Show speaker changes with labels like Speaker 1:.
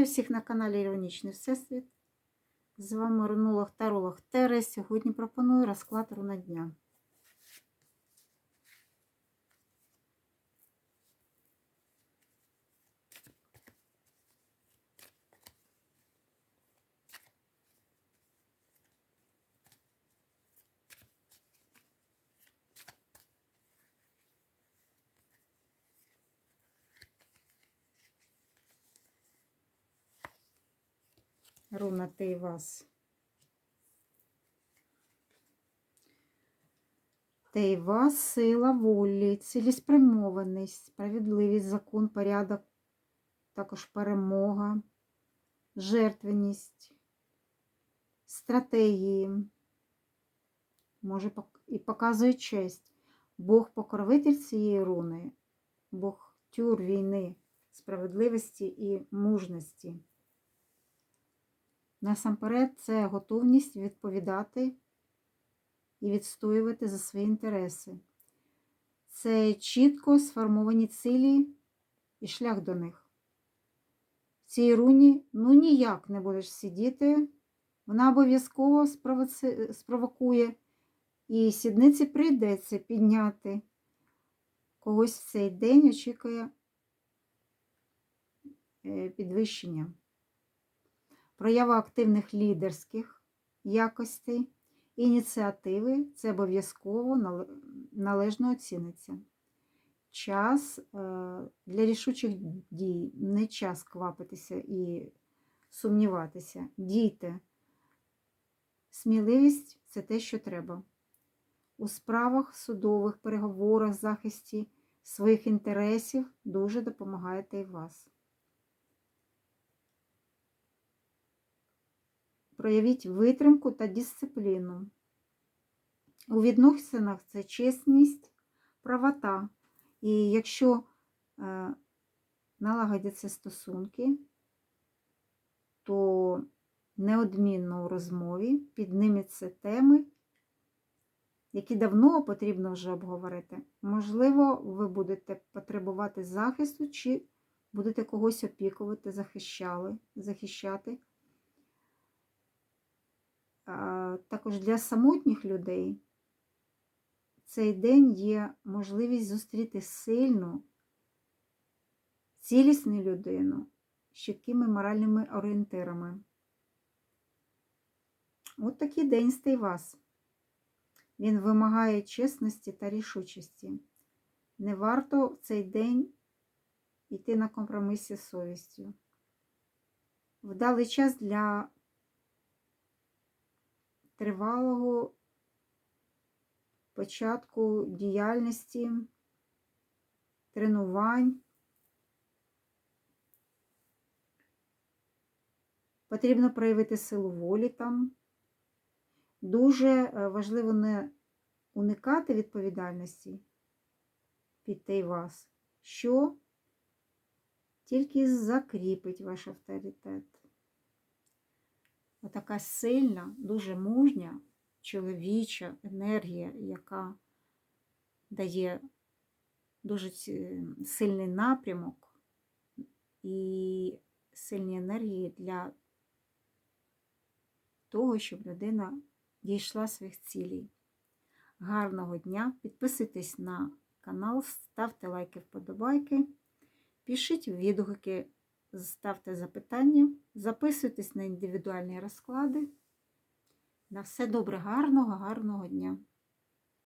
Speaker 1: Вітаю всіх на каналі Іронічний Всесвіт. З вами рунолог Таролог Тере. Сьогодні пропоную розклад руна дня. Руна Тейвас. Тейвас сила волі, цілеспрямованість, справедливість, закон, порядок, також перемога, жертвеність, стратегії. Може, і показує честь. Бог покровитель цієї руни, Бог тюр війни, справедливості і мужності. Насамперед, це готовність відповідати і відстоювати за свої інтереси. Це чітко сформовані цілі і шлях до них. В цій руні ну ніяк не будеш сидіти, вона обов'язково спровокує, і сідниці прийдеться підняти. Когось в цей день очікує е, підвищення проява активних лідерських якостей, ініціативи це обов'язково належно оціниться. Час е, для рішучих дій, не час квапитися і сумніватися. Дійте. Сміливість це те, що треба. У справах, судових переговорах, захисті своїх інтересів дуже допомагаєте і вас. Проявіть витримку та дисципліну. У відносинах це чесність, правота. І якщо е, налагодяться стосунки, то неодмінно у розмові підніметься теми, які давно потрібно вже обговорити. Можливо, ви будете потребувати захисту, чи будете когось опікувати, захищали, захищати. Також для самотніх людей цей день є можливість зустріти сильну, цілісну людину з чіткими моральними орієнтирами. От такий день стає вас. Він вимагає чесності та рішучості. Не варто в цей день йти на компромиси з совістю. Вдалий час для тривалого початку діяльності, тренувань. Потрібно проявити силу волі там. Дуже е, важливо не уникати відповідальності піти вас, що тільки закріпить ваш авторитет. Отака сильна, дуже мужня чоловіча енергія, яка дає дуже сильний напрямок і сильні енергії для того, щоб людина дійшла своїх цілей. Гарного дня! Підписуйтесь на канал, ставте лайки, вподобайки, пишіть відгуки, ставте запитання, записуйтесь на індивідуальні розклади. На все добре, гарного, гарного дня!